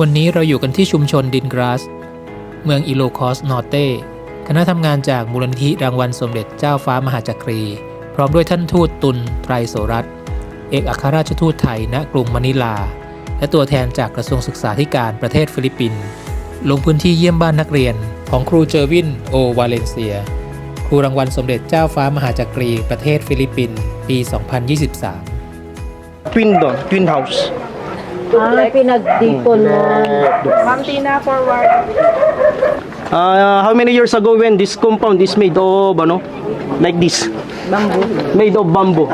วันนี้เราอยู่กันที่ชุมชนดินกราส เมืองอิโลคอสนอเต้ คณะทำงานจากมูลนิธิรางวัลสมเด็จเจ้าฟ้ามหาจักรี พร้อมด้วยท่านทูตตุลไตรโสรัตน์เอกอัครราชทูตไทยณกรุงมะนิลา และตัวแทนจากกระทรวงศึกษาธิการประเทศฟิลิปปินส์ลงพื้นที่เยี่ยมบ้านนักเรียนของครูเจอวินโอวาเลนเซีย ครูรางวัลสมเด็จเจ้าฟ้ามหาจักรีประเทศฟิลิปปินส์ปี 2023 Twin doon, twin house. Ah, pinagdipon mo. Ma'am Tina, forward. Uh, how many years ago when this compound is made of ano? Like this. Bamboo. Made of bamboo.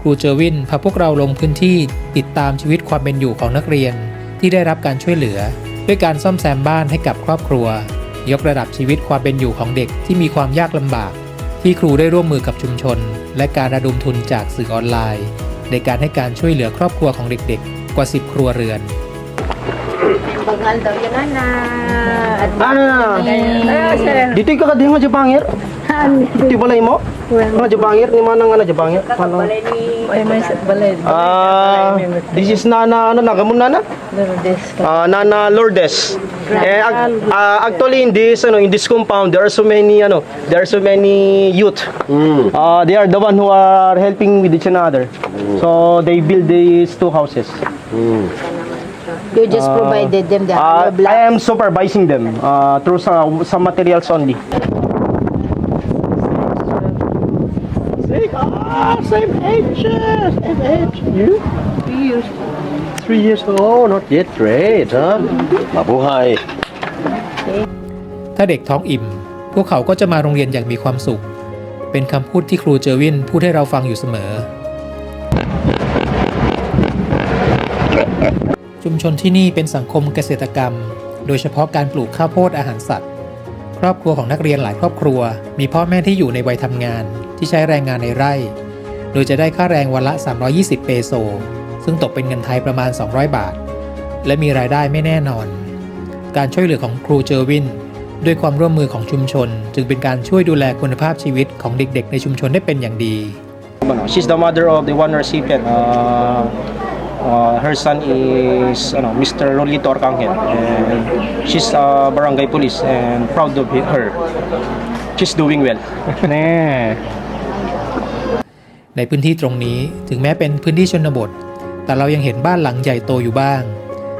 ครูเจอร์วินพาพวกเราลงพื้นที่ติดตามชีวิตความเป็นอยู่ของนักเรียนที่ได้รับการช่วยเหลือ ด้วยการซ่อมแซมบ้านให้กับครอบครัว ยกระดับชีวิตความเป็นอยู่ของเด็กที่มีความยากลำบาก ที่ครูได้ร่วมมือกับชุมชน และการระดมทุนจากสื่อออนไลน์ ในการให้การช่วยเหลือครอบครัวของเด็กๆ กว่า 10 ครัวเรือน Bangal daw yun na. Ah, sir. dito ka kading nga Japangir? Dito balay mo? Nga Japangir ni mana nga na Japangir? Paano? Ay, may balay. Ah, this is Nana ano nagamon Nana? Lourdes. Ah, Nana Lourdes. Eh, ah, actually in this ano in this compound there are so many ano there are so many youth. Ah, they are the one who are helping with each another. So they build these two houses. You just provided them the Uh, hollow block. I am supervising them uh, through some, some materials only. Six, ah, same age, uh, same age. You? Three years. Three years old, not yet great, huh? Mabuhay. ถ้าเด็กท้องอิ่ม พวกเขาก็จะมาโรงเรียนอย่างมีความสุข เป็นคำพูดที่ครูเจอร์วินพูดให้เราฟังอยู่เสมอ ชุมชนที่นี่เป็นสังคมเกษตรกรรม โดยเฉพาะการปลูกข้าวโพดอาหารสัตว์ ครอบครัวของนักเรียนหลายครอบครัว มีพ่อแม่ที่อยู่ในวัยทำงาน ที่ใช้แรงงานในไร่ โดยจะได้ค่าแรงวันละ 320 เปโซ ซึ่งตกเป็นเงินไทยประมาณ 200 บาท และมีรายได้ไม่แน่นอน การช่วยเหลือของครูเจอร์วินด้วยความร่วมมือของชุมชน จึงเป็นการช่วยดูแลคุณภาพชีวิตของเด็กๆ ในชุมชนได้เป็นอย่างดี She's the mother of the one recipient. Uh, uh, her son is ano, Mr. Rolito Arcangel and she's uh, barangay police and proud of her. She's doing well. แน่ ในพื้นที่ตรงนี้ถึงแม้เป็นพื้นที่ชนบท แต่เรายังเห็นบ้านหลังใหญ่โตอยู่บ้าง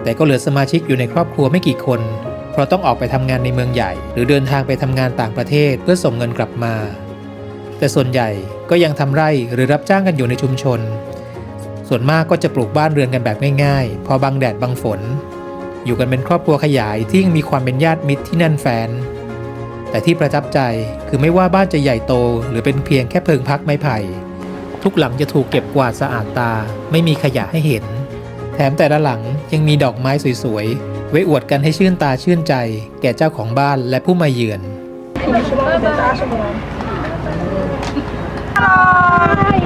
แต่ก็เหลือสมาชิกอยู่ในครอบครัวไม่กี่คน เพราะต้องออกไปทำงานในเมืองใหญ่ หรือเดินทางไปทำงานต่างประเทศเพื่อส่งเงินกลับมา แต่ส่วนใหญ่ก็ยังทำไร่หรือรับจ้างกันอยู่ในชุมชน ส่วนมากก็จะปลูกบ้านเรือนกันแบบง่ายๆ พอบังแดดบังฝน อยู่กันเป็นครอบครัวขยายที่ยังมีความเป็นญาติมิตรที่แน่นแฟน แต่ที่ประทับใจคือไม่ว่าบ้านจะใหญ่โต หรือเป็นเพียงแค่เพิงพักไม้ไผ่ ทุกหลังจะถูกเก็บกวาดสะอาดตา ไม่มีขยะให้เห็น แถมแต่ละหลังยังมีดอกไม้สวยๆ ไว้อวดกันให้ชื่นตาชื่นใจ แก่เจ้าของบ้านและผู้มาเยือน Hello.